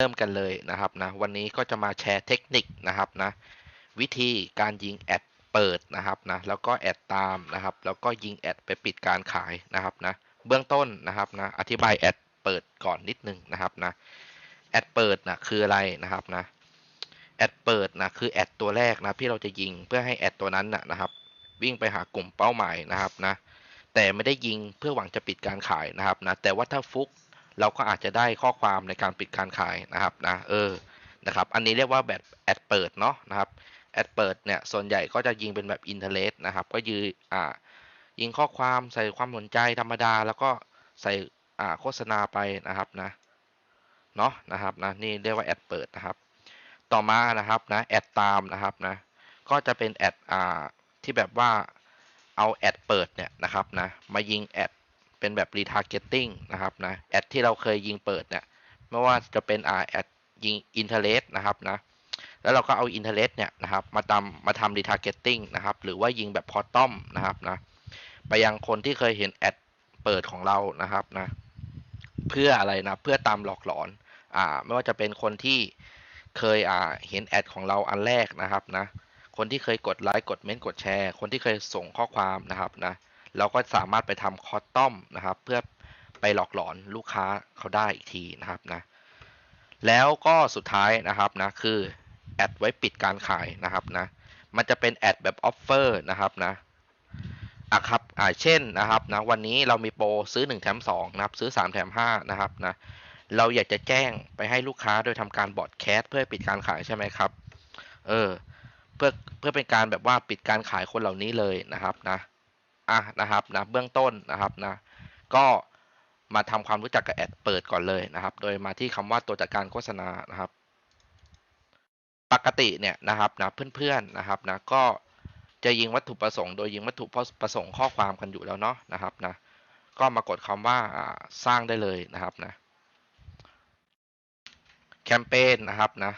เริ่มกันเลยนะครับนะวันนี้ก็จะมาแชร์เทคนิคนะครับนะวิธีการยิงแอดเปิดนะครับนะแล้วก็แอดตามนะครับ แล้วก็ยิงแอดไปปิดการขายนะครับนะเบื้องต้นนะครับนะอธิบายแอดเปิดก่อนนิดนึงนะครับนะแอดเปิดนะคืออะไรนะครับนะแอดเปิดนะคือแอดตัวแรกนะที่เราจะยิงเพื่อให้แอดตัวนั้นนะนะครับ วิ่งไปหากลุ่มเป้าหมายนะครับนะแต่ไม่ได้ยิงเพื่อหวังจะปิดการขายนะครับนะแต่ว่าถ้าฟุก เราก็อาจจะได้ข้อความในการปิดการขายนะครับนะเออนะครับอันนี้เรียกว่าแบบแอดเปิดเนาะนะครับแอดเปิดเนี่ยส่วนใหญ่ก็จะยิงเป็นแบบอินเทอร์เน็ตนะครับก็ยือ่ายิงข้อความใส่ความสนใจธรรมดา แล้วก็ใส่อ่าโฆษณาไปนะครับนะเนาะนะครับนะนี่เรียกว่าแอดเปิดนะครับ ต่อมานะครับนะแอดตามนะครับนะก็จะเป็นแอดอ่าที่แบบว่าเอาแอดเปิดเนี่ยนะครับนะมายิงแอด เป็นแบบ retargeting นะครับนะแอดที่เราเคยยิงเปิดเนี่ยไม่ว่าจะเป็นอ่าแอดยิงอินเทอร์เน็ตนะครับนะแล้วเราก็เอาอินเทอร์เนี่ยนะครับมาทำมาทำ retargeting นะครับหรือว่ายิงแบบพอตอมนะครับนะไปยังคนที่เคยเห็นแอดเปิดของเรานะครับนะเพื่ออะไรนะเพื่อตามหลอกหลอนอ่าไม่ว่าจะเป็นคนที่เคยอ่าเห็นแอดของเราอันแรกนะครับนะคนที่เคยกดไลค์กดเมนต์กดแชร์ คนที่เคยส่งข้อความนะครับนะ เราก็สามารถไปทำคอสตอมนะครับ เพื่อไปหลอกหลอนลูกค้าเขาได้อีกทีนะครับนะแล้วก็สุดท้ายนะครับนะคือแอดไว้ปิดการขายนะครับนะมันจะเป็นแอดแบบออฟเฟอร์นะครับนะอะครับอ่าเช่นนะครับนะวันนี้เรามีโปรซื้อ 1 แถม2นะครับซื้อ 3 แถม5นะครับนะเราอยากจะแจ้งไปให้ลูกค้าโดยทำการบอดแคสเพื่อปิดการขายใช่ไหมครับเออเพื่อเพื่อเป็นการแบบว่าปิดการขายคนเหล่านี้เลยนะครับนะ อะนะครับนะเบื้องต้นนะครับนะก็มาทำความรู้จักกับแอดเปิดก่อนเลยนะครับ โดยมาที่คำว่าตัวจัดการโฆษณานะครับ ปกติเนี่ยนะครับนะเพื่อนๆนะครับนะก็จะยิงวัตถุประสงค์โดยยิงวัตถุประสงค์ข้อความกันอยู่แล้วเนาะนะครับนะก็มากดคำว่าสร้างได้เลยนะครับนะแคมเปญนะครับนะ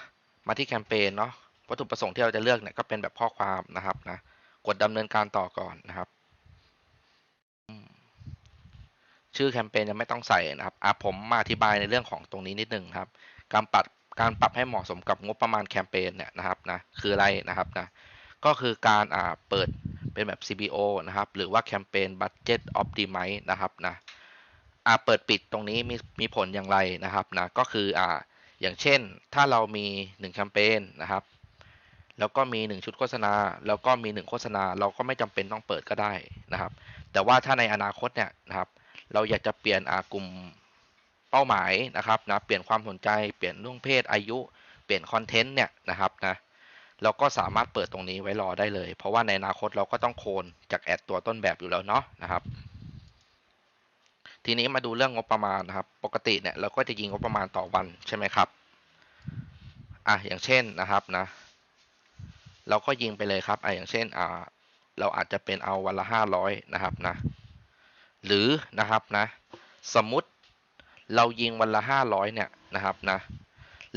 มาที่แคมเปญเนาะวัตถุประสงค์ที่เราจะเลือกเนี่ยก็เป็นแบบข้อความนะครับนะกดดำเนินการต่อก่อนนะครับ ชื่อแคมเปญยังไม่ต้องใส่นะครับอะผมมาอธิบายในเรื่องของตรงนี้นิดนึงครับ การปรับการปรับให้เหมาะสมกับงบประมาณแคมเปญเนี่ยนะครับนะคืออะไรนะครับนะก็คือการอ่าเปิดเป็นแบบ CBO นะครับ หรือว่าแคมเปญ Budget Optimize นะครับนะอ่าเปิดปิดตรงนี้มีมีผลอย่างไรนะครับนะก็คืออ่าอย่างเช่นถ้าเรามี 1 แคมเปญนะครับ แล้วก็มี 1 ชุดโฆษณา แล้วก็มี 1 โฆษณา เราก็ไม่จำเป็นต้องเปิดก็ได้นะครับ แต่ว่าถ้าในอนาคตเนี่ยนะครับ เราอยากจะเปลี่ยนกลุ่มเป้าหมายนะครับนะเปลี่ยนความสนใจเปลี่ยนเรื่องเพศอายุ เปลี่ยนคอนเทนต์เนี่ยนะครับนะเราก็สามารถเปิดตรงนี้ไว้รอได้เลย เพราะว่าในอนาคตเราก็ต้องโคนจากแอดตัวต้นแบบอยู่แล้วเนาะนะครับ ทีนี้มาดูเรื่องงบประมาณนะครับ ปกติเนี่ยเราก็จะยิงงบประมาณต่อวันใช่ไหมครับอะอย่างเช่นนะครับนะ เราก็ยิงไปเลยครับอะอย่างเช่นอ่าเราอาจจะเป็นเอาวันละห้าร้อยนะครับนะ หรือนะครับนะสมมติเรายิงวันละห้าร้อยเนี่ยนะครับนะ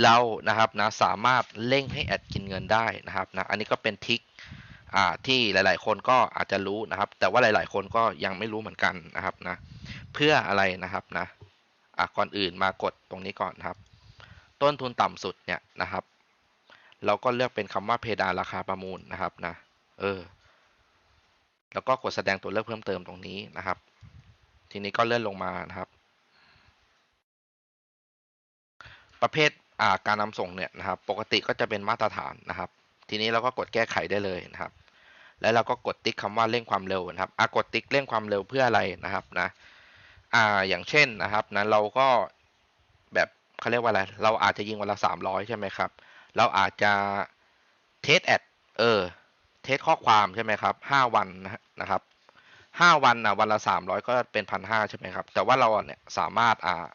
เรานะครับนะสามารถเร่งให้แอดกินเงินได้นะครับนะอันนี้ก็เป็นทิกอ่าที่หลาย ๆ คนก็อาจจะรู้นะครับ แต่ว่าหลาย ๆ คนก็ยังไม่รู้เหมือนกันนะครับนะเพื่ออะไรนะครับนะอะก่อนอื่นมากดตรงนี้ก่อนครับ ต้นทุนต่ำสุดเนี่ยนะครับ เราก็เลือกเป็นคำว่าเพดานราคาประมูลนะครับนะเออแล้วก็กดแสดงตัวเลือกเพิ่มเติมตรงนี้นะครับ ทีนี้ก็เลื่อนลงมานะครับ ประเภทการนำส่งเนี่ยนะครับ ปกติก็จะเป็นมาตรฐานนะครับ ทีนี้เราก็กดแก้ไขได้เลยนะครับ แล้วเราก็กดติ๊กคำว่าเร่งความเร็วนะครับอกดติ๊กเร่งความเร็วเพื่ออะไรนะครับนะอ่าอย่างเช่นนะครับนะเราก็แบบเขาเรียกว่าอะไร เราอาจจะยิงวันละสามร้อยใช่ไหมครับ เราอาจจะเทสแอดเออเทสข้อความใช่ไหมครับห้าวันนะครับ ห้าวันนะวันละสามร้อยก็เป็นพันห้าใช่ไหมครับ แต่ว่าเราเนี่ยสามารถอ่า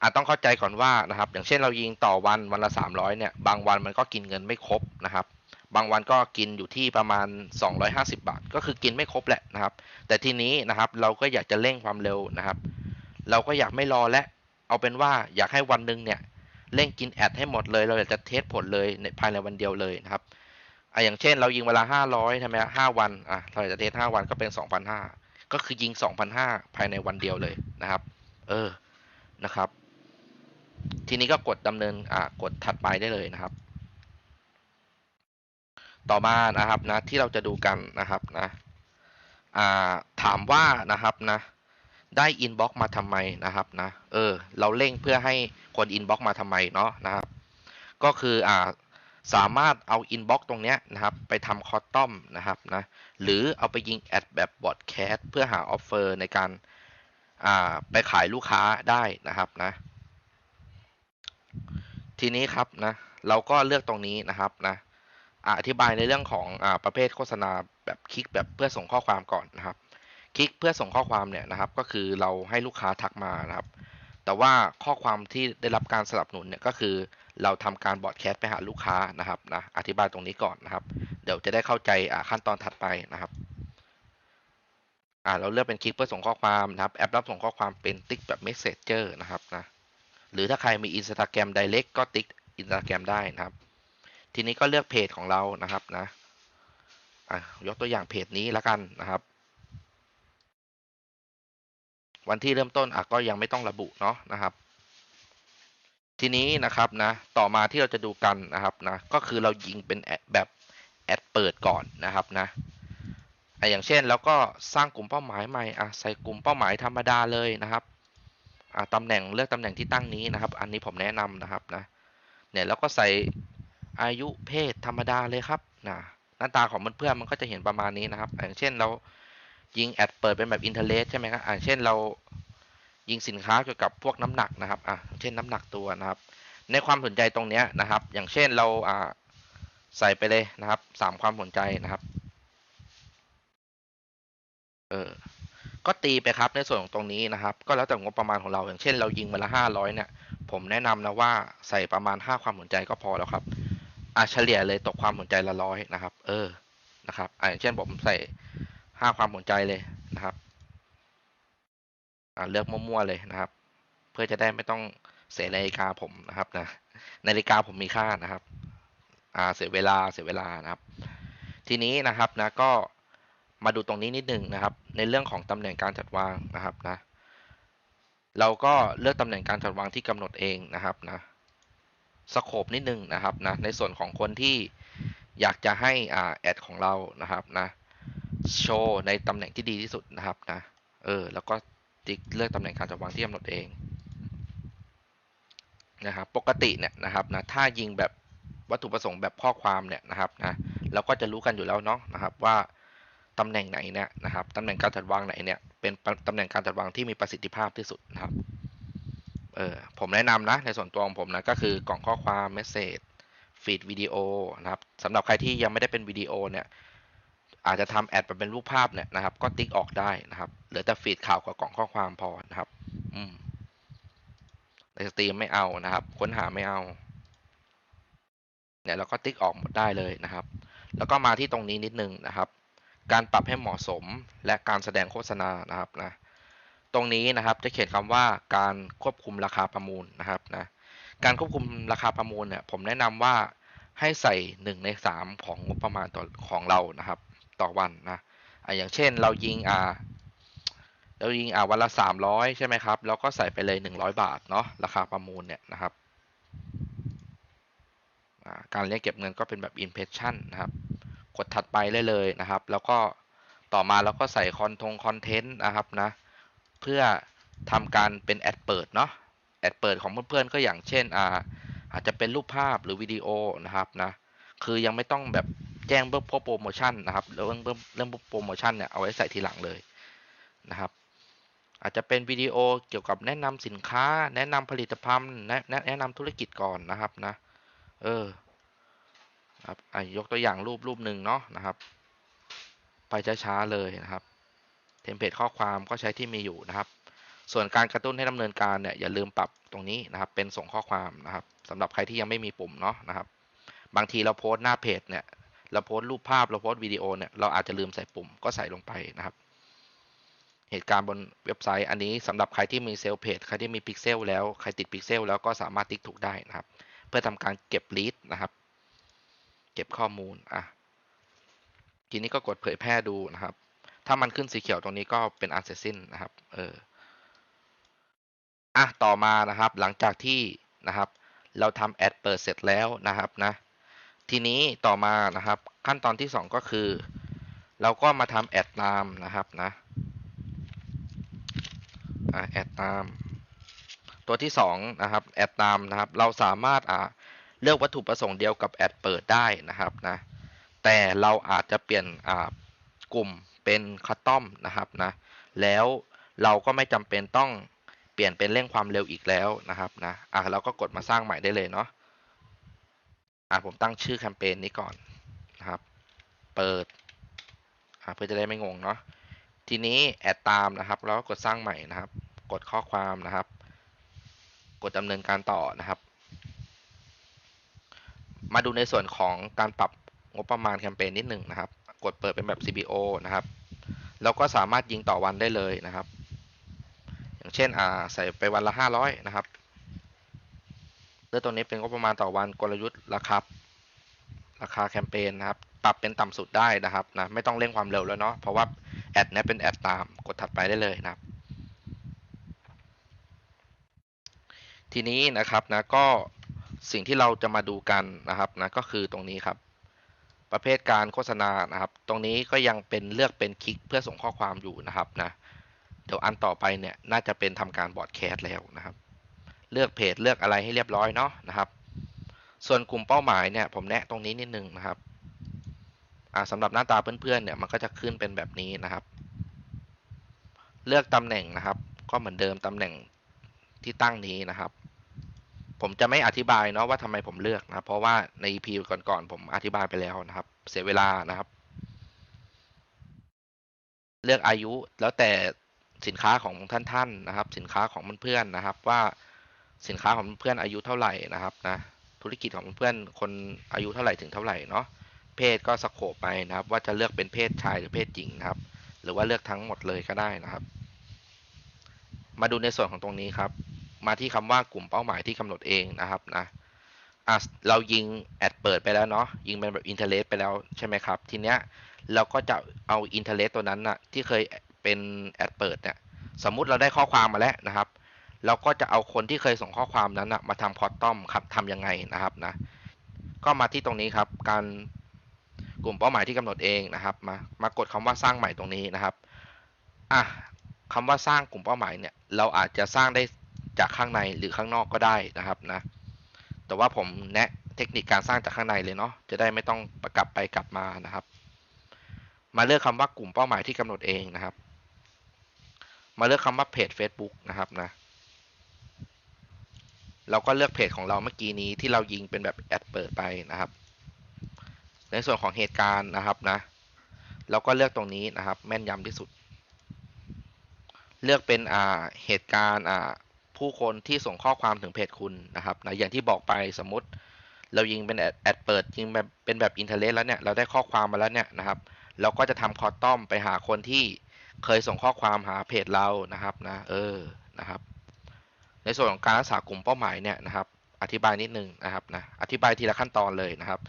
อาจต้องเข้าใจก่อนว่านะครับ อย่างเช่นเรายิงต่อวันวันละสามร้อยเนี่ย บางวันมันก็กินเงินไม่ครบนะครับ บางวันก็กินอยู่ที่ประมาณ 250 บาท ก็คือกินไม่ครบแหละนะครับ แต่ทีนี้นะครับเราก็อยากจะเร่งความเร็วนะครับ เราก็อยากไม่รอและ เอาเป็นว่าอยากให้วันหนึ่งเนี่ยเร่งกินแอดให้หมดเลย เราอยากจะเทสผลเลยในภายในวันเดียวเลยนะครับ อะอย่างเช่นเรายิงเวลาห้าร้อยใช่ไหมห้าวันอะเราจะเทสห้าวันก็เป็นสองพันห้าก็คือยิงสองพันห้าภายในวันเดียวเลยนะครับ เออนะครับ ทีนี้ก็กดดำเนินอ่ากดถัดไปได้เลยนะครับ ต่อมานะครับนะที่เราจะดูกันนะครับนะอ่าถามว่านะครับนะได้อินบ็อกมาทำไมนะครับนะเออ เราเร่งเพื่อให้คนอินบ็อกมาทำไมเนาะนะครับ ก็คืออ่า สามารถเอาอินบ็อกตรงเนี้ยนะครับไปทำคอตตอมนะครับนะหรือเอาไปยิงแอดแบบบอดแคสเพื่อหาออฟเฟอร์ในการไปขายลูกค้าได้นะครับนะทีนี้ครับนะเราก็เลือกตรงนี้นะครับนะอธิบายในเรื่องของอประเภทโฆษณาแบบคลิกแบบเพื่อส่งข้อความก่อนนะครับ คลิกเพื่อส่งข้อความเนี่ยนะครับ ก็คือเราให้ลูกค้าทักมานะครับ แต่ว่าข้อความที่ได้รับการสนับสนุนเนี่ยก็คือ เราทำการบอดแคสต์ไปหาลูกค้านะครับนะอธิบายตรงนี้ก่อนนะครับ เดี๋ยวจะได้เข้าใจขั้นตอนถัดไปนะครับ่าเราเลือกเป็นคลิกเพื่อส่งข้อความนะครับแอปรับส่งข้อความเป็นติ๊กแบบ Messenger นะครับนะหรือถ้าใครมี Instagram Direct ก็ติ๊ก Instagram ได้นะครับ ทีนี้ก็เลือกเพจของเรานะครับนะอะยกตัวอย่างเพจนี้ล้วกันนะครับ วันที่เริ่มต้นอะก็ยังไม่ต้องระบุเนาะนะครับ ทีนี้นะครับนะต่อมาที่เราจะดูกันนะครับนะก็คือเรายิงเป็นแอดแบบแอดเปิดก่อนนะครับนะอะอย่างเช่นแล้วก็สร้างกลุ่มเป้าหมายใหม่อะใส่กลุ่มเป้าหมายธรรมดาเลยนะครับอ่าตำแหน่งเลือกตำแหน่งที่ตั้งนี้นะครับ อันนี้ผมแนะนำนะครับนะเนี่ยแล้วก็ใส่อายุเพศธรรมดาเลยครับนะหน้าตาของเพื่อนๆมันก็จะเห็นประมาณนี้นะครับ อย่างเช่นเรายิงแอดเปิดเป็นแบบอินเทอร์เลสใช่ไหมครับอ่าเช่นเรา ยิงสินค้าเกี่ยวกับพวกน้ำหนักนะครับอ่าเช่นน้ำหนักตัวนะครับ ในความสนใจตรงเนี้ยนะครับ อย่างเช่นเราอ่าใส่ไปเลยนะครับสามความสนใจนะครับเออก็ตีไปครับในส่วนของตรงนี้นะครับ ก็แล้วแต่งบประมาณของเรา อย่างเช่น เรายิงมาละห้าร้อยเนี่ย ผมแนะนำนะว่าใส่ประมาณห้าความสนใจก็พอแล้วครับอะเฉลี่ยเลยตกความสนใจละร้อยนะครับ เออนะครับอะอย่างเช่นผมใส่ห้าความสนใจเลยนะครับ เลือกมั่วๆเลยนะครับ เพื่อจะได้ไม่ต้องเสียนาฬิกาผมนะครับนะนาฬิกาผมมีค่านะครับเสียเวลาเสียเวลานะครับ ทีนี้นะครับนะก็มาดูตรงนี้นิดหนึ่งนะครับ ในเรื่องของตำแหน่งการจัดวางนะครับนะเราก็เลือกตำแหน่งการจัดวางที่กำหนดเองนะครับนะสโคปนิดนึงนะครับนะในส่วนของคนที่อยากจะให้อ่าแอดของเรานะครับนะโชว์ในตำแหน่งที่ดีที่สุดนะครับนะเออแล้วก็ ติ๊กเลือกตำแหน่งการจัดวางที่กำหนดเองนะครับปกติเนี่ยนะครับนะถ้ายิงแบบวัตถุประสงค์แบบข้อความเนี่ยนะครับนะเราก็จะรู้กันอยู่แล้วเนาะนะครับว่าตำแหน่งไหนเนี่ยนะครับตำแหน่งการจัดวางไหนเนี่ยเป็นตำแหน่งการจัดวางที่มีประสิทธิภาพที่สุดนะครับเออผมแนะนำนะในส่วนตัวของผมนะก็คือกล่องข้อความเมสเซจฟีดวิดีโอนะครับสำหรับใครที่ยังไม่ได้เป็นวิดีโอเนี่ย อาจจะทำแอดมาเป็นรูปภาพเนี่ยนะครับ ก็ติ๊กออกได้นะครับเหลือแต่ฟีดข่าวกับกล่องข้อความพอนะครับ อืมในสตรีมไม่เอานะครับ ค้นหาไม่เอาเนี่ยเราก็ติ๊กออกหมดได้เลยนะครับ แล้วก็มาที่ตรงนี้นิดนึงนะครับ การปรับให้เหมาะสมและการแสดงโฆษณานะครับนะตรงนี้นะครับจะเขียนคำว่าการควบคุมราคาประมูลนะครับนะการควบคุมราคาประมูลเนี่ยผมแนะนำว่าให้ใส่หนึ่งในสามของงบประมาณต่อของเรานะครับ ต่อวันนะอะอย่างเช่นเรายิงอ่าเรายิงอ่าวันละสามร้อยใช่ไหมครับแล้วก็ใส่ไปเลยหนึ่งร้อยบาทเนาะราคาประมูลเนี่ยนะครับการเรียกเก็บเงินก็เป็นแบบ impression นะครับ กดถัดไปได้เลยนะครับ แล้วก็ต่อมาเราก็ใส่คอนทงคอนเทนต์นะครับนะ เพื่อทำการเป็นแอดเปิดเนาะ แอดเปิดของเพื่อนๆก็อย่างเช่นอาอาจจะเป็นรูปภาพหรือวิดีโอนะครับนะ คือยังไม่ต้องแบบ แจ้งเบื้องพวกโปรโมชั่นนะครับเรื่องเรื่องเรื่องโปรโมชั่นเนี่ยเอาไว้ใส่ทีหลังเลยนะครับ อาจจะเป็นวิดีโอเกี่ยวกับแนะนำสินค้า แนะนำผลิตภัณฑ์แนะแนะนำธุรกิจก่อนนะครับนะ เออครับอะยกตัวอย่างรูปรูปหนึ่งเนาะนะครับ ไปช้าๆเลยนะครับเทมเพลตข้อความก็ใช้ที่มีอยู่นะครับ ส่วนการกระตุ้นให้ดำเนินการเนี่ยอย่าลืมปรับตรงนี้นะครับ เป็นส่งข้อความนะครับสำหรับใครที่ยังไม่มีปุ่มเนาะนะครับ บางทีเราโพสต์หน้าเพจเนี่ย เราโพสต์รูปภาพเราโพสต์วิดีโอเนี่ยเราอาจจะลืมใส่ปุ่มก็ใส่ลงไปนะครับ เหตุการณ์บนเว็บไซต์ อันนี้สำหรับใครที่มีเซลล์เพจใครที่มีพิกเซลแล้วใครติดพิกเซลแล้วก็สามารถติ๊กถูกได้นะครับ เพื่อทำการเก็บลีดนะครับ เก็บข้อมูลอะทีนี้ก็กดเผยแพร่ดูนะครับ ถ้ามันขึ้นสีเขียวตรงนี้ก็เป็นอันเสร็จสิ้นนะครับ เอออะต่อมานะครับ หลังจากที่นะครับ เราทำแอดเปิดเสร็จแล้วนะครับนะ ทีนี้ต่อมานะครับ ขั้นตอนที่ 2 ก็คือ เราก็มาทำแอดตามนะครับนะแอดตาม ตัวที่2นะครับแอดตามนะครับ เราสามารถอ่าเลือกวัตถุประสงค์เดียวกับแอดเปิดได้นะครับนะแต่เราอาจจะเปลี่ยนอ่ากลุ่มเป็นคัสตอมนะครับนะแล้วเราก็ไม่จำเป็นต้องเปลี่ยนเป็นเร่งความเร็วอีกแล้วนะครับนะอะเราก็กดมาสร้างใหม่ได้เลยเนาะ อะผมตั้งชื่อแคมเปญนี้ก่อนนะครับ เปิดอะเพื่อจะได้ไม่งงเนาะ ทีนี้แอดตามนะครับ แล้วก็กดสร้างใหม่นะครับ กดข้อความนะครับ กดดำเนินการต่อนะครับ มาดูในส่วนของการปรับงบประมาณแคมเปญนิดหนึ่งนะครับ กดเปิดเป็นแบบ CBO นะครับเราก็สามารถยิงต่อวันได้เลยนะครับ อย่างเช่นอ่าใส่ไปวันละ 500 นะครับ เลือตัวนี้เป็นงบประมาณต่อวันกลยุทธ์ราคาราคาแคมเปญนะครับ ปรับเป็นต่ำสุดได้นะครับนะไม่ต้องเร่งความเร็วแล้วเนาะเพราะว่าแอดนี้เป็นแอดตามกดถัดไปได้เลยนะครับ ทีนี้นะครับนะก็สิ่งที่เราจะมาดูกันนะครับนะก็คือตรงนี้ครับประเภทการโฆษณานะครับ ตรงนี้ก็ยังเป็นเลือกเป็นคลิกเพื่อส่งข้อความอยู่นะครับนะ เดี๋ยวอันต่อไปเนี่ยน่าจะเป็นทำการบอร์ดแคสแล้วนะครับ เลือกเพจเลือกอะไรให้เรียบร้อยเนาะนะครับ ส่วนกลุ่มเป้าหมายเนี่ยผมแนะตรงนี้นิดนึงนะครับอ่าสำหรับหน้าตาเพื่อนๆเนี่ยมันก็จะขึ้นเป็นแบบนี้นะครับ เลือกตำแหน่งนะครับ ก็เหมือนเดิมตำแหน่งที่ตั้งนี้นะครับ ผมจะไม่อธิบายเนาะว่าทำไมผมเลือกนะเพราะว่าใน EP ก่อนๆผมอธิบายไปแล้วนะครับ เสียเวลานะครับ เลือกอายุแล้วแต่สินค้าของท่านๆนะครับ สินค้าของเพื่อนๆนะครับว่า สินค้าของเพื่อนอายุเท่าไหร่นะครับนะธุรกิจของเพื่อนคนอายุเท่าไหร่ถึงเท่าไหร่เนาะเพศก็สโคปไปนะครับ ว่าจะเลือกเป็นเพศชายหรือเพศหญิงนะครับ หรือว่าเลือกทั้งหมดเลยก็ได้นะครับ มาดูในส่วนของตรงนี้ครับ มาที่คำว่ากลุ่มเป้าหมายที่กำหนดเองนะครับนะอะเรายิงแอดเปิดไปแล้วเนาะยิงเป็นแบบอินเทอร์เลไปแล้วใช่ไหมครับ ทีเนี้ยเราก็จะเอาอินเทอร์เลตัวนั้นนะที่เคยเป็นแอดเปิดเนี่ยสมมุติเราได้ข้อความมาแล้วนะครับ เราก็จะเอาคนที่เคยส่งข้อความนั้นนะมาทำคอตตอมครับทำยังไงนะครับนะก็มาที่ตรงนี้ครับ การกลุ่มเป้าหมายที่กำหนดเองนะครับ มามากดคำว่าสร้างใหม่ตรงนี้นะครับอะคำว่าสร้างกลุ่มเป้าหมายเนี่ย เราอาจจะสร้างได้จากข้างในหรือข้างนอกก็ได้นะครับนะ แต่ว่าผมแนะเทคนิคการสร้างจากข้างในเลยเนาะจะได้ไม่ต้องประกลับไปกลับมานะครับ มาเลือกคำว่ากลุ่มเป้าหมายที่กำหนดเองนะครับ มาเลือกคำว่าเพจ Facebook นะครับนะ เราก็เลือกเพจของเราเมื่อกี้นี้ที่เรายิงเป็นแบบแอดเปิดไปนะครับ ในส่วนของเหตุการณ์นะครับนะ เราก็เลือกตรงนี้นะครับ แม่นยำที่สุด เลือกเป็นอ่าเหตุการณ์อ่าผู้คนที่ส่งข้อความถึงเพจคุณนะครับนะอย่างที่บอกไปสมมติเรายิงเป็นแอดแอดเปิดยิงแบบเป็นแบบอินเทอร์เน็ตแล้วเนี่ยเราได้ข้อความมาแล้วเนี่ยนะครับ เราก็จะทำคอตตอมไปหาคนที่เคยส่งข้อความหาเพจเรานะครับนะ เออนะครับ ในส่วนของการรักษากลุ่มเป้าหมายเนี่ยนะครับ อธิบายนิดนึงนะครับนะอธิบายทีละขั้นตอนเลยนะครับ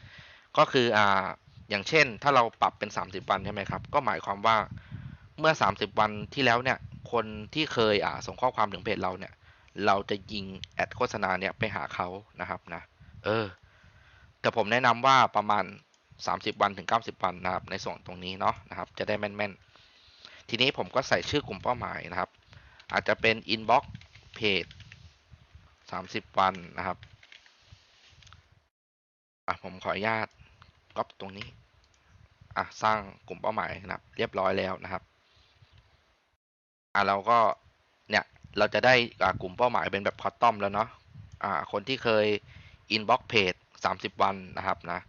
ก็คืออ่าอย่างเช่น ถ้าเราปรับเป็น 30 วันใช่ไหมครับ ก็หมายความว่าเมื่อ 30 วันที่แล้วเนี่ย คนที่เคยอ่าส่งข้อความถึงเพจเราเนี่ย เราจะยิงแอดโฆษณาเนี่ยไปหาเขานะครับนะ เออ แต่ผมแนะนำว่าประมาณ 30 วันถึง 90 วันนะครับ ในส่วนตรงนี้เนาะนะครับ จะได้แม่นๆ ทีนี้ผมก็ใส่ชื่อกลุ่มเป้าหมายนะครับ อาจจะเป็น inbox page 30 วันนะครับอะผมขออนุญาตก๊อปตรงนี้อะสร้างกลุ่มเป้าหมายนะครับ เรียบร้อยแล้วนะครับอะเราก็เนี่ยเราจะได้กลุ่มเป้าหมายเป็นแบบคอตตอมแล้วเนาะอ่าคนที่เคย inbox page 30 วันนะครับนะ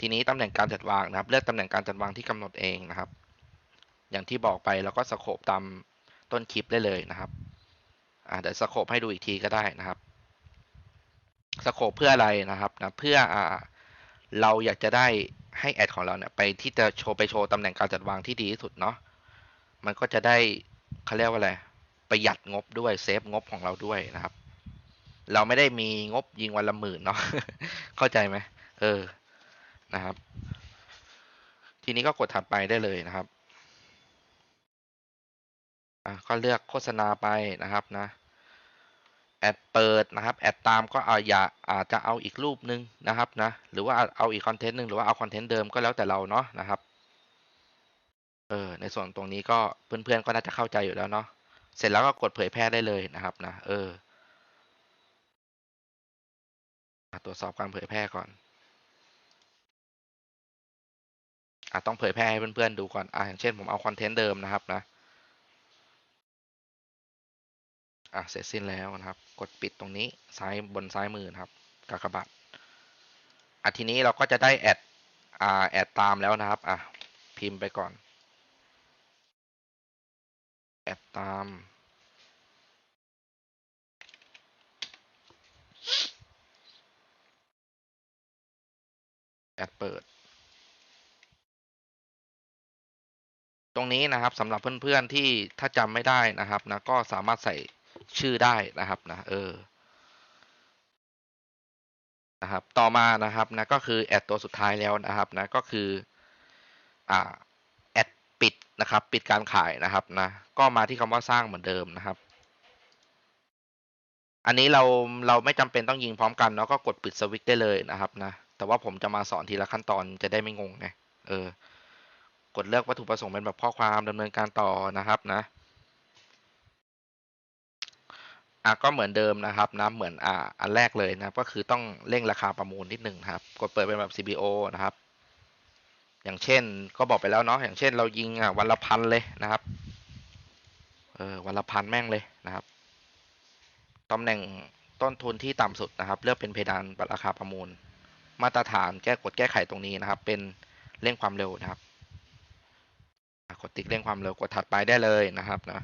ทีนี้ตำแหน่งการจัดวางนะครับ เลือกตำแหน่งการจัดวางที่กำหนดเองนะครับ อย่างที่บอกไปเราก็สโคปตามต้นคลิปได้เลยนะครับ อ่าเดี๋ยวสโคปให้ดูอีกทีก็ได้นะครับสโคปเพื่ออะไรนะครับนะเพื่ออ่าเราอยากจะได้ให้แอดของเราเนี่ยไปที่จะโชว์ไปโชว์ตำแหน่งการจัดวางที่ดีที่สุดเนาะมันก็จะได้เขาเรียกว่าอะไรประหยัดงบด้วยเซฟงบของเราด้วยนะครับ เราไม่ได้มีงบยิงวันละหมื่นเนาะเข้าใจไหมเออนะครับ ทีนี้ก็กดถัดไปได้เลยนะครับ อะก็เลือกโฆษณาไปนะครับนะแอดเปิดนะครับแอดตามก็เอาอย่าอาจจะเอาอีกรูปหนึ่งนะครับนะหรือว่าเอาอีกคอนเทนต์หนึ่งหรือว่าเอาคอนเทนต์เดิมก็แล้วแต่เราเนาะนะครับเออในส่วนตรงนี้ก็เพื่อนๆก็น่าจะเข้าใจอยู่แล้วเนาะเสร็จแล้วก็กดเผยแพร่ได้เลยนะครับนะเออตรวจสอบการเผยแพร่ก่อนอะต้องเผยแพร่ให้เพื่อนๆดูก่อนอะอย่างเช่นผมเอาคอนเทนต์เดิมนะครับนะ อะเสร็จสิ้นแล้วนะครับ กดปิดตรงนี้ซ้ายบนซ้ายมือนะครับกากบาทอะทีนี้เราก็จะได้แอดอ่าแอดตามแล้วนะครับอะพิมพ์ไปก่อนแอดตามแอดเปิด ตรงนี้นะครับสำหรับเพื่อนๆที่ถ้าจำไม่ได้นะครับนะก็สามารถใส่ ชื่อได้นะครับนะเออนะครับต่อมานะครับนะก็คือแอดตัวสุดท้ายแล้วนะครับนะก็คืออ่าแอดปิดนะครับปิดการขายนะครับนะก็มาที่คำว่าสร้างเหมือนเดิมนะครับ อันนี้เราเราไม่จำเป็นต้องยิงพร้อมกันเนาะก็กดปิดสวิตช์ได้เลยนะครับนะแต่ว่าผมจะมาสอนทีละขั้นตอนจะได้ไม่งงไงเออกดเลือกวัตถุประสงค์เป็นแบบข้อความดำเนินการต่อนะครับนะ อะก็เหมือนเดิมนะครับนะเหมือนอ่าอันแรกเลยนะก็คือต้องเร่งราคาประมูลนิดหนึ่งครับกดเปิดเป็นแบบ CBO นะครับ อย่างเช่นก็บอกไปแล้วเนาะอย่างเช่นเรายิงอะวันละพันเลยนะครับเออวันละพันแม่งเลยนะครับตำแหน่งต้นทุนที่ต่ำสุดนะครับ เลือกเป็นเพดานราคาประมูล มาตรฐานแก้กดแก้ไขตรงนี้นะครับ เป็นเร่งความเร็วนะครับกดติ๊กเร่งความเร็วกดถัดไปได้เลยนะครับนะ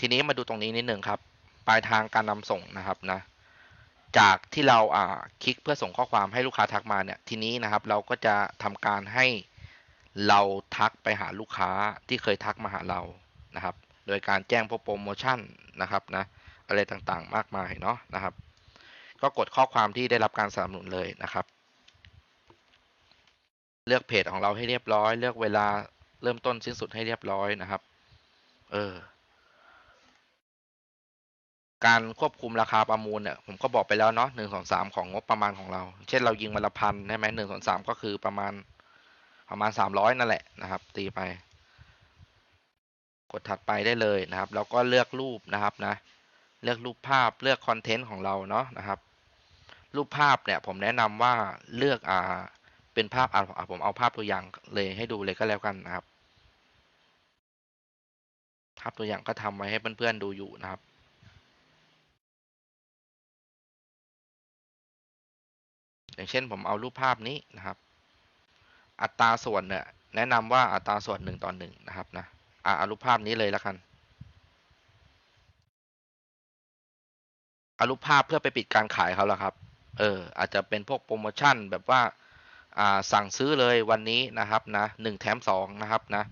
ทีนี้มาดูตรงนี้นิดหนึ่งครับ ปลายทางการนำส่งนะครับนะ จากที่เราอ่าคลิกเพื่อส่งข้อความให้ลูกค้าทักมาเนี่ย ทีนี้นะครับเราก็จะทำการให้เราทักไปหาลูกค้าที่เคยทักมาหาเรานะครับ โดยการแจ้งพวกโปรโมชั่นนะครับนะ อะไรต่างๆมากมายเนาะนะครับ ก็กดข้อความที่ได้รับการสนับสนุนเลยนะครับ เลือกเพจของเราให้เรียบร้อย เลือกเวลาเริ่มต้นสิ้นสุดให้เรียบร้อยนะครับ เออ การควบคุมราคาประมูลเนี่ยผมก็บอกไปแล้วเนาะหนึ่งสองสามของงบประมาณของเรา เช่นเรายิงวันละพันใช่ไหมหนึ่งสองสามก็คือประมาณประมาณสามร้อยนั่นแหละนะครับ ตีไป กดถัดไปได้เลยนะครับ แล้วก็เลือกรูปนะครับนะ เลือกรูปภาพเลือกคอนเทนต์ของเราเนาะนะครับ รูปภาพเนี่ยผมแนะนำว่าเลือกอ่าเป็นภาพอ่าผมเอาภาพตัวอย่างเลยให้ดูเลยก็แล้วกันนะครับภาพตัวอย่างก็ทำไว้ให้เพื่อนๆดูอยู่นะครับ อย่างเช่นผมเอารูปภาพนี้นะครับ อัตราส่วนเนี่ยแนะนำว่าอัตราส่วนหนึ่งต่อหนึ่งนะครับนะอ่าเอารูปภาพนี้เลยแล้วกันเอารูปภาพเพื่อไปปิดการขายเขาแล้วครับ เอออาจจะเป็นพวกโปรโมชั่นแบบว่าอ่าสั่งซื้อเลยวันนี้นะครับนะหนึ่งแถมสองนะครับนะ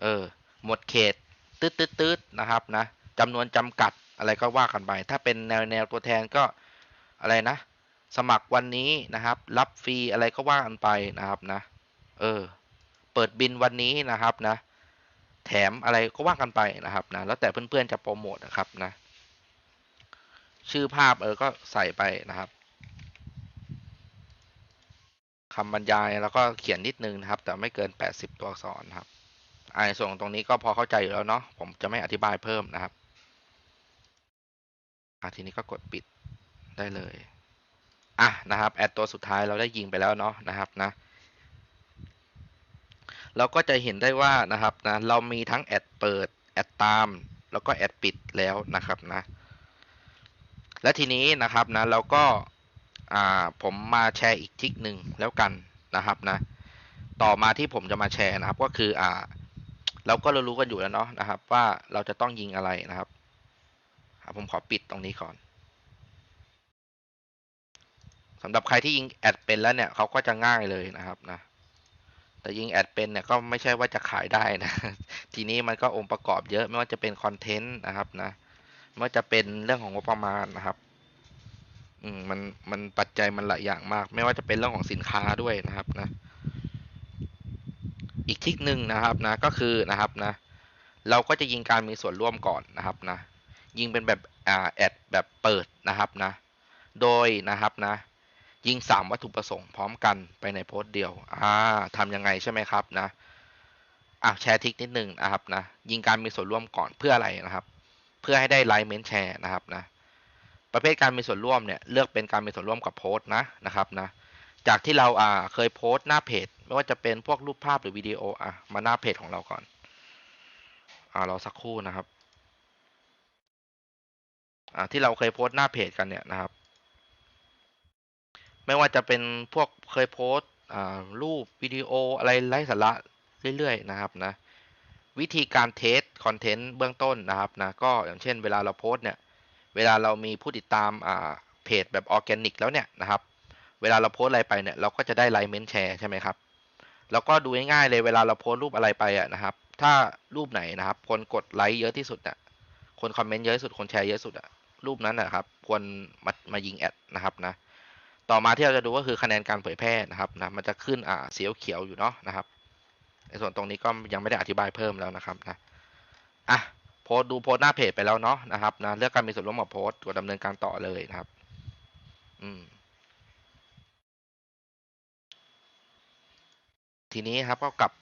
เออหมดเขตตืดตืดตืดนะครับนะจำนวนจำกัดอะไรก็ว่ากันไป ถ้าเป็นแนวแนวตัวแทนก็อะไรนะ สมัครวันนี้นะครับ รับฟรีอะไรก็ว่ากันไปนะครับนะ เออ เปิดบินวันนี้นะครับนะ แถมอะไรก็ว่ากันไปนะครับนะ แล้วแต่เพื่อนๆจะโปรโมทนะครับนะ ชื่อภาพเออ ก็ใส่ไปนะครับคำบรรยายแล้วก็เขียนนิดนึงนะครับ แต่ไม่เกิน 80 ตัวอักษรครับไอ้ส่วนตรงนี้ก็พอเข้าใจอยู่แล้วเนาะ ผมจะไม่อธิบายเพิ่มนะครับอะทีนี้ก็กดปิดได้เลย อะนะครับแอดตัวสุดท้ายเราได้ยิงไปแล้วเนาะนะครับนะเราก็จะเห็นได้ว่านะครับนะเรามีทั้งแอดเปิดแอดตาม แล้วก็แอดปิดแล้วนะครับนะและทีนี้นะครับนะเราก็ผมมาแชร์อีกทิกหนึ่งแล้วกันนะครับนะต่อมาที่ผมจะมาแชร์นะครับก็คืออ่าเราก็รู้กันอยู่แล้วเนาะนะครับ ว่าเราจะต้องยิงอะไรนะครับผมขอปิดตรงนี้ก่อน สำหรับใครที่ยิงแอดเป็นแล้วเนี่ยเขาก็จะง่ายเลยนะครับนะแต่ยิงแอดเป็นเนี่ยก็ไม่ใช่ว่าจะขายได้นะ ทีนี้มันก็องค์ประกอบเยอะไม่ว่าจะเป็นคอนเทนต์นะครับนะไม่ว่าจะเป็นเรื่องของงบประมาณนะครับ อืมมันมันปัจจัยมันหลายอย่างมาก ไม่ว่าจะเป็นเรื่องของสินค้าด้วยนะครับนะ อีกทิศหนึ่งนะครับนะก็คือนะครับนะ เราก็จะยิงการมีส่วนร่วมก่อนนะครับนะ ยิงเป็นแบบอ่าแอดแบบเปิดนะครับนะ โดยนะครับนะ ยิง 3 วัตถุประสงค์พร้อมกันไปในโพสต์เดียวอ่าทำยังไงใช่ไหมครับนะอะแชร์ทิกนิดนึงนะครับนะยิงการมีส่วนร่วมก่อนเพื่ออะไรนะครับ เพื่อให้ได้ไลค์เมนแชร์นะครับนะประเภทการมีส่วนร่วมเนี่ยเลือกเป็นการมีส่วนร่วมกับโพสต์นะนะครับนะจากที่เราอ่าเคยโพสต์หน้าเพจ ไม่ว่าจะเป็นพวกรูปภาพหรือวิดีโออะมาหน้าเพจของเราก่อนอ่ารอสักครู่นะครับอ่าที่เราเคยโพสต์หน้าเพจกันเนี่ยนะครับ ไม่ว่าจะเป็นพวกเคยโพสรูปวิดีโออะไรไร้สาระเรื่อยๆนะครับนะวิธีการเทสคอนเทนต์เบื้องต้นนะครับนะก็อย่างเช่นเวลาเราโพสเนี่ยเวลาเรามีผู้ติดตามเพจแบบออร์แกนิกแล้วเนี่ยนะครับ เวลาเราโพสอะไรไปเนี่ยเราก็จะได้ไลค์เมนแชร์ใช่ไหมครับแล้วก็ดูง่ายๆเลยเวลาเราโพสรูปอะไรไปอะนะครับ ถ้ารูปไหนนะครับ คนกดไลค์เยอะที่สุดอะคนคอมเมนต์เยอะที่สุดคนแชร์เยอะสุดอะรูปนั้นนะครับ ควรมามายิงแอดนะครับนะ ต่อมาที่เราจะดูก็คือคะแนนการเผยแพร่นะครับนะมันจะขึ้นอ่าสีเขียวอยู่เนาะนะครับในส่วนตรงนี้ก็ยังไม่ได้อธิบายเพิ่มแล้วนะครับนะอะโพสดูโพสหน้าเพจไปแล้วเนาะนะครับนะเลือกการมีส่วนร่วมกับโพสกดดำเนินการต่อเลยนะครับ อืมทีนี้ครับก็กลับ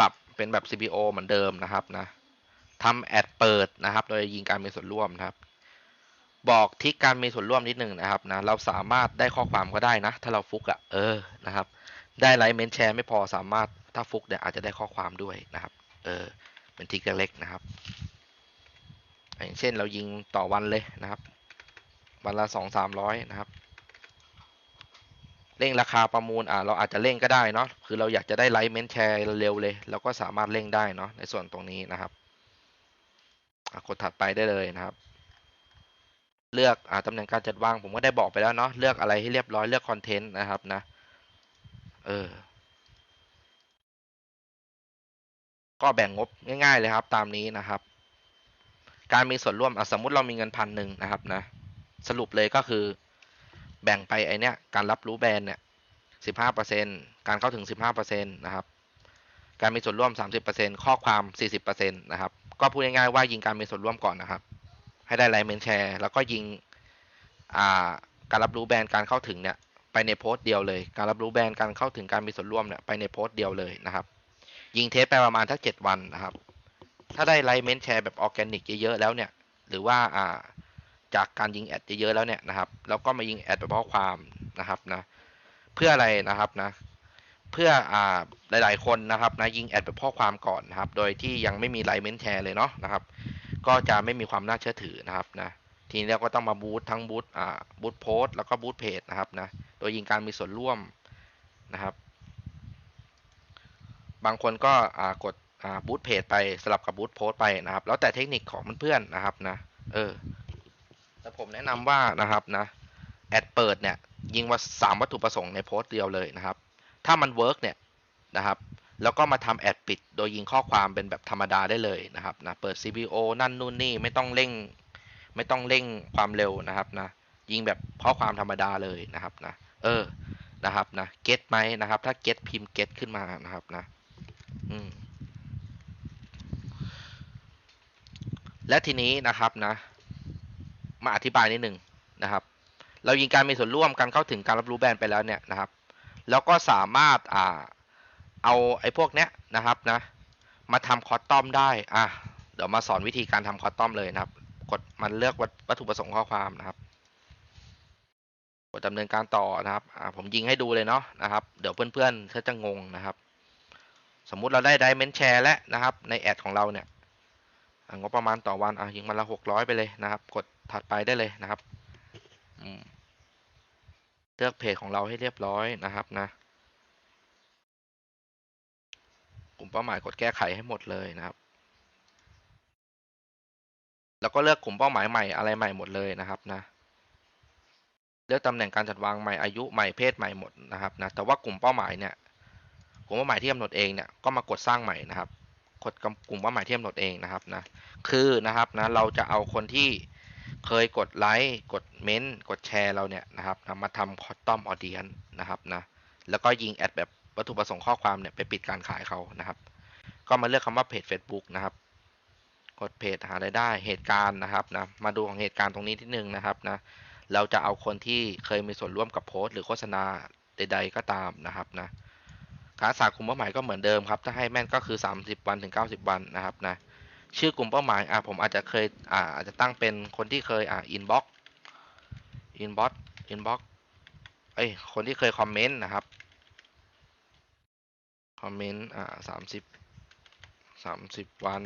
ปรับเป็นแบบ CPO เหมือนเดิมนะครับนะทำแอดเปิดนะครับ โดยยิงการมีส่วนร่วมนะครับ บอกทิกการมีส่วนร่วมนิดหนึ่งนะครับนะเราสามารถได้ข้อความก็ได้นะ ถ้าเราฟุกอะ่ะเออนะครับ ได้ไลค์เมนแชร์ไม่พอสามารถถ้าฟุกเนี่ยอาจจะได้ข้อความด้วยนะครับ เออเป็นทิกเล็กๆนะครับอย่างเช่นเรายิงต่อวันเลยนะครับ วันละสองสามร้อยนะครับเร่งราคาประมูลอ่าเราอาจจะเร่งก็ได้เนาะคือเราอยากจะได้ไลค์เมนแชร์เร็วเลยเราก็สามารถเร่งได้เนาะในส่วนตรงนี้นะครับกดถัดไปได้เลยนะครับ เลือกอ่าตำแหน่งการจัดวางผมก็ได้บอกไปแล้วเนาะเลือกอะไรให้เรียบร้อยเลือกคอนเทนต์นะครับนะเออก็แบ่งงบง่าย ๆ เลยครับ ตามนี้นะครับ การมีส่วนร่วมอะสมมุติเรามีเงินพันหนึ่งนะครับนะสรุปเลยก็คือ แบ่งไปไอเนี้ยการรับรู้แบรนด์เนี่ยสิบห้าเปอร์เซ็นการเข้าถึงสิบห้าเปอร์เซ็นตนะครับการมีส่วนร่วมสามสิบเปอร์เซ็นข้อความสี่สิบเปอร์เซ็นตนะครับ ก็พูดง่ายๆว่ายิงการมีส่วนร่วมก่อนนะครับ ให้ได้ไลค์เมนแชร์แล้วก็ยิงอ่าการรับรู้แบรนด์การเข้าถึงเนี่ยไปในโพสต์เดียวเลย การรับรู้แบรนด์การเข้าถึงการมีส่วนร่วมเนี่ยไปในโพสต์เดียวเลยนะครับ ยิงเทสไปประมาณทักเจ็ดวันนะครับ ถ้าได้ไลค์เมนแชร์แบบออร์แกนิกเยอะๆแล้วเนี่ย หรือว่าอ่าจากการยิงแอดเยอะๆแล้วเนี่ยนะครับแล้วก็มายิงแอดแบบข้อความนะครับนะเพื่ออะไรนะครับนะเพื่ออ่าหลาย ๆ คนนะครับนะยิงแอดแบบข้อความก่อนนะครับ โดยที่ยังไม่มีไลน์เมนแชร์เลยเนาะนะครับ ก็จะไม่มีความน่าเชื่อถือนะครับนะทีนี้เราก็ต้องมาบูตทั้งบูตอ่าบูตโพสแล้วก็บูตเพจนะครับนะโดยยิงการมีส่วนร่วมนะครับ บางคนก็อ่ากดอ่าบูตเพจไปสลับกับบูตโพสไปนะครับ แล้วแต่เทคนิคของเพื่อนๆนะครับนะเออแต่ผมแนะนำว่านะครับนะแอดเปิดเนี่ยยิงว่าสามวัตถุประสงค์ในโพสต์เดียวเลยนะครับ ถ้ามันเวิร์กเนี่ยนะครับ แล้วก็มาทำแอดปิด โดยยิงข้อความเป็นแบบธรรมดาได้เลยนะครับนะเปิด CPO นั่นนู่นนี่ไม่ต้องเร่ง ไม่ต้องเร่งความเร็วนะครับนะยิงแบบข้อความธรรมดาเลยนะครับนะเออนะครับนะเก็ตไหมนะครับ ถ้าเก็ตพิมพ์เก็ตขึ้นมานะครับนะอืมและทีนี้นะครับนะ มาอธิบายนิดหนึ่งนะครับ เรายิงการมีส่วนร่วมการเข้าถึงการรับรู้แบรนด์ไปแล้วเนี่ยนะครับ แล้วก็สามารถอ่า เอาไอ้พวกเนี้ยนะครับนะ มาทำคอสตอมได้อะเดี๋ยวมาสอนวิธีการทำคอสตอมเลยนะครับ กดมันเลือกวัตถุประสงค์ข้อความนะครับ กดดำเนินการต่อนะครับอ่าผมยิงให้ดูเลยเนาะนะครับ เดี๋ยวเพื่อนๆเขาจะงงนะครับ สมมุติเราได้ไดเมนแชร์แล้วนะครับ ในแอดของเราเนี่ยงบประมาณต่อวันอะยิงมันละหกร้อยไปเลยนะครับ กดถัดไปได้เลยนะครับเลือกเพจของเราให้เรียบร้อยนะครับนะ กลุ่มเป้าหมายกดแก้ไขให้หมดเลยนะครับ แล้วก็เลือกกลุ่มเป้าหมายใหม่อะไรใหม่หมดเลยนะครับนะ เลือกตำแหน่งการจัดวางใหม่อายุใหม่เพศใหม่หมดนะครับนะ แต่ว่ากลุ่มเป้าหมายเนี่ยกลุ่มเป้าหมายที่กำหนดเองเนี่ยก็มากดสร้างใหม่นะครับ กดกลุ่มเป้าหมายที่กำหนดเองนะครับนะ คือนะครับนะเราจะเอาคนที่เคยกดไลค์กดเมนต์กดแชร์เราเนี่ยนะครับนำมาทำคอตตอมออเดียนนะครับนะ แล้วก็ยิงแอดแบบ วัตถุประสงค์ข้อความเนี่ยไปปิดการขายเขานะครับ ก็มาเลือกคำว่าเพจ Facebook นะครับ กดเพจหารายได้เหตุการณ์นะครับนะมาดูของเหตุการณ์ตรงนี้ที่หนึ่งนะครับนะเราจะเอาคนที่เคยมีส่วนร่วมกับโพสต์ หรือโฆษณาใด ๆ ก็ตามนะครับนะการสากลุ่มเป้าหมายก็เหมือนเดิมครับ ถ้าให้แม่นก็คือ 30 วันถึง 90 วันนะครับนะชื่อกลุ่มเป้าหมายอะผมอาจจะเคยอ่าอาจจะตั้งเป็นคนที่เคยอ่าอินบ็อกอินบ็อกอินบ็อกเอ้ยคนที่เคยคอมเมนต์นะครับ อมเมนต์อ่าสามสิบสามสิบวัน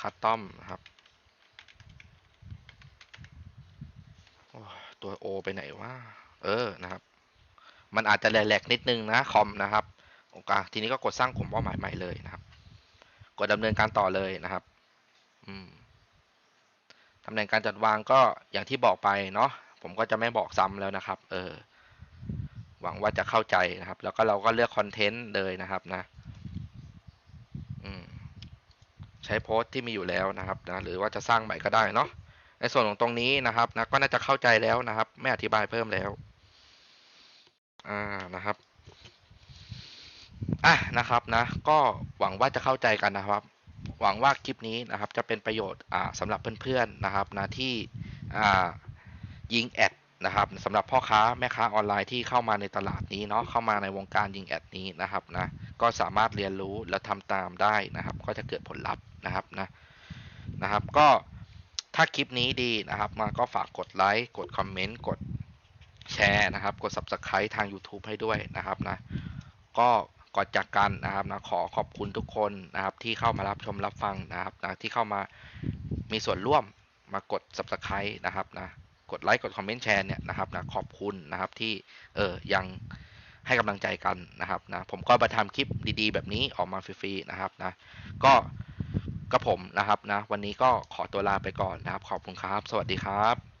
คัสตอมนะครับตัวโอไปไหนวะเออนะครับ มันอาจจะแหลกๆนิดนึงนะคอมนะครับโอเคทีนี้ก็กดสร้างกลุ่มเป้าหมายใหม่เลยนะครับ กดดำเนินการต่อเลยนะครับอืมตำแหน่งการจัดวางก็อย่างที่บอกไปเนาะผมก็จะไม่บอกซ้ำแล้วนะครับ เออ หวังว่าจะเข้าใจนะครับ แล้วก็เราก็เลือกคอนเทนต์เลยนะครับนะใช้โพสต์ที่มีอยู่แล้วนะครับนะหรือว่าจะสร้างใหม่ก็ได้เนาะในส่วนของตรงนี้นะครับนะก็น่าจะเข้าใจแล้วนะครับ ไม่อธิบายเพิ่มแล้วอ่านะครับอะนะครับนะก็หวังว่าจะเข้าใจกันนะครับ หวังว่าคลิปนี้นะครับ จะเป็นประโยชน์อ่าสำหรับเพื่อนๆนะครับนะที่อ่ายิงแอด นะครับสำหรับพ่อค้าแม่ค้าออนไลน์ที่เข้ามาในตลาดนี้เนาะเข้ามาในวงการยิงแอดนี้นะครับนะก็สามารถเรียนรู้และทำตามได้นะครับ ก็จะเกิดผลลัพธ์นะครับนะนะครับ ก็ถ้าคลิปนี้ดีนะครับ มาก็ฝากกดไลค์กดคอมเมนต์กดแชร์นะครับ กด Subscribe ทาง YouTube ให้ด้วยนะครับนะก็ก่อนจากกันนะครับนะขอขอบคุณทุกคนนะครับที่เข้ามารับชมรับฟังนะครับนะที่เข้ามามีส่วนร่วมมากด Subscribe นะครับนะ กดไลค์กดคอมเมนต์แชร์เนี่ยนะครับนะขอบคุณนะครับที่เออยังให้กำลังใจกันนะครับนะผมก็มาทำคลิปดีๆ แบบนี้ออกมาฟรีๆนะครับนะก็ก็ผมนะครับนะวันนี้ก็ขอตัวลาไปก่อนนะครับ ขอบคุณครับ สวัสดีครับ